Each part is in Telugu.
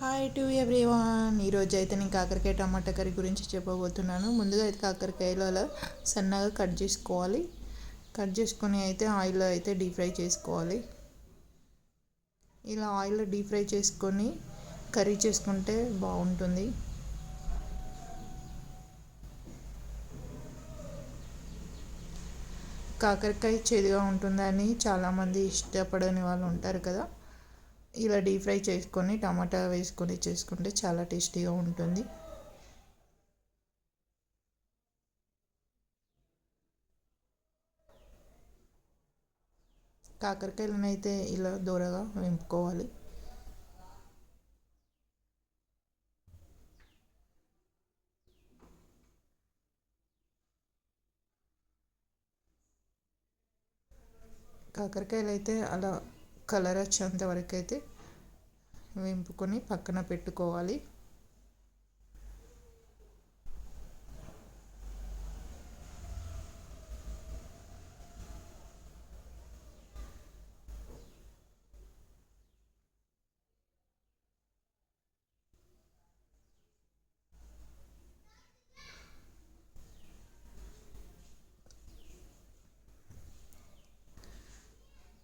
హాయ్ టు ఎవ్రీవాన్ ఈరోజు అయితే నేను కాకరకాయ టమాటా కర్రీ గురించి చెప్పబోతున్నాను. ముందుగా అయితే కాకరకాయలు అలా సన్నగా కట్ చేసుకోవాలి. కట్ చేసుకొని అయితే ఆయిల్లో అయితే డీప్ ఫ్రై చేసుకోవాలి. ఇలా ఆయిల్లో డీప్ ఫ్రై చేసుకొని కర్రీ చేసుకుంటే బాగుంటుంది. కాకరకాయ చేదుగా ఉంటుందని చాలామంది ఇష్టపడని వాళ్ళు ఉంటారు కదా. ఇలా డీప్ ఫ్రై చేసుకొని టమాటా వేసుకొని చేసుకుంటే చాలా టేస్టీగా ఉంటుంది. కాకరకాయలనైతే అయితే ఇలా దూరగా వేపుకోవాలి. కాకరకాయలు అయితే అలా కలర్ వచ్చేంత వరకు అయితే వేపుకొని పక్కన పెట్టుకోవాలి.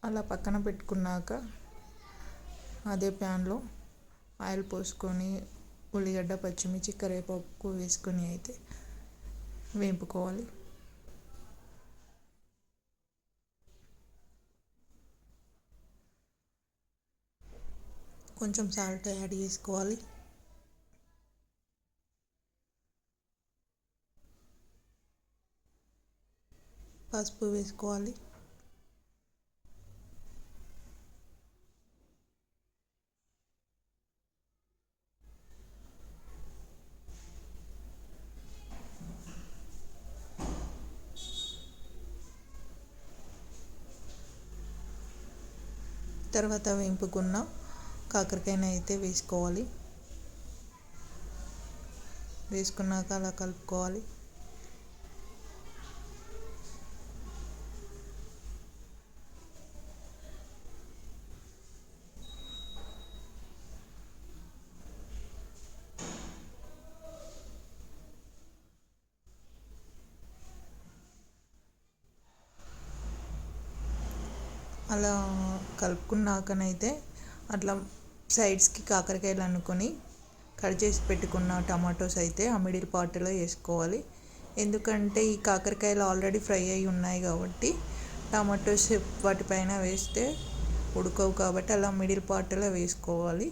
అలా పక్కన పెట్టుకున్నాక అదే ప్యాన్లో ఆయిల్ పోసుకొని ఉల్లిగడ్డ పచ్చిమిర్చి కరివేపాకు వేసుకొని అయితే వేపుకోవాలి. కొంచెం సాల్ట్ యాడ్ చేసుకోవాలి. పసుపు వేసుకోవాలి. తర్వాత వేపుకున్న కాకరకాయని అయితే వేసుకోవాలి. వేసుకున్నాక అలా కలుపుకోవాలి. అలా కలుపుకున్నాకనైతే అట్లా సైడ్స్కి కాకరకాయలు అనుకొని కట్ చేసి పెట్టుకున్న టమాటోస్ అయితే ఆ మిడిల్ పార్ట్లో వేసుకోవాలి. ఎందుకంటే ఈ కాకరకాయలు ఆల్రెడీ ఫ్రై అయి ఉన్నాయి కాబట్టి టమాటోస్ వాటిపైన వేస్తే ఉడకవు కాబట్టి అలా మిడిల్ పార్ట్లో వేసుకోవాలి.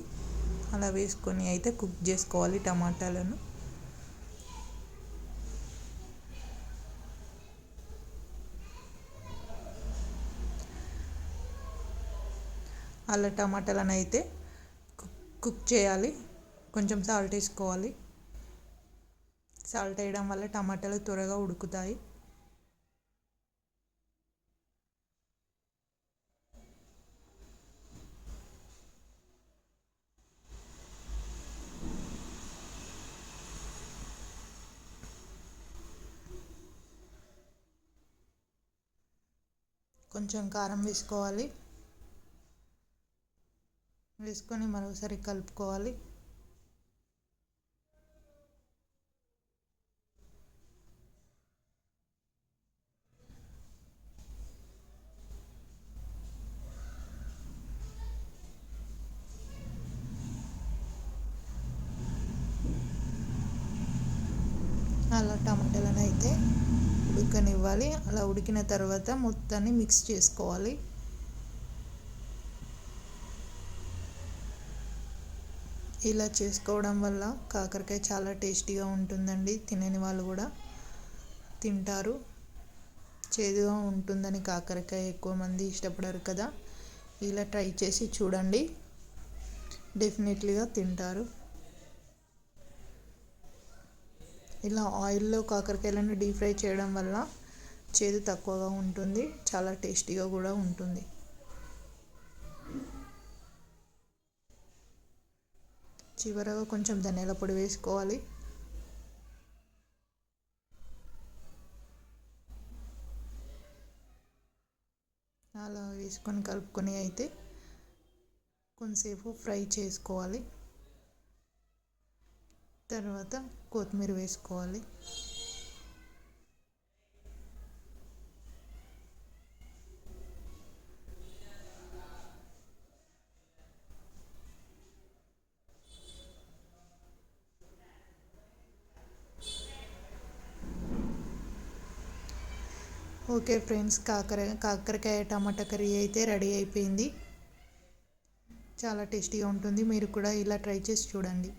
అలా వేసుకొని అయితే కుక్ చేసుకోవాలి టమాటాలను. అలా టమాటాలను అయితే కుక్ చేయాలి. కొంచెం సాల్ట్ వేసుకోవాలి. సాల్ట్ వేయడం వల్ల టమాటాలు త్వరగా ఉడుకుతాయి. కొంచెం కారం వేసుకోవాలి. వేసుకొని మరోసారి కలుపుకోవాలి. అలా టమాటాలను అయితే ఉడకనివ్వాలి. అలా ఉడికిన తర్వాత మొత్తాన్ని మిక్స్ చేసుకోవాలి. ఇలా చేసుకోవడం వల్ల కాకరకాయ చాలా టేస్టీగా ఉంటుందండి. తినని వాళ్ళు కూడా తింటారు. చేదుగా ఉంటుందని కాకరకాయ ఎక్కువ మంది ఇష్టపడరు కదా. ఇలా ట్రై చేసి చూడండి. డెఫినెట్లీగా తింటారు. ఇలా ఆయిల్లో కాకరకాయలను డీప్ ఫ్రై చేయడం వల్ల చేదు తక్కువగా ఉంటుంది. చాలా టేస్టీగా కూడా ఉంటుంది. చివరగా కొంచెం ధనియాల పొడి వేసుకోవాలి. అలా వేసుకొని కలుపుకొని అయితే కొంతసేపు ఫ్రై చేసుకోవాలి. తర్వాత కొత్తిమీర వేసుకోవాలి. ఓకే ఫ్రెండ్స్ కాకర కాకరకాయ టమాటా కర్రీ అయితే రెడీ అయిపోయింది. చాలా టేస్టీగా ఉంటుంది. మీరు కూడా ఇలా ట్రై చేసి చూడండి.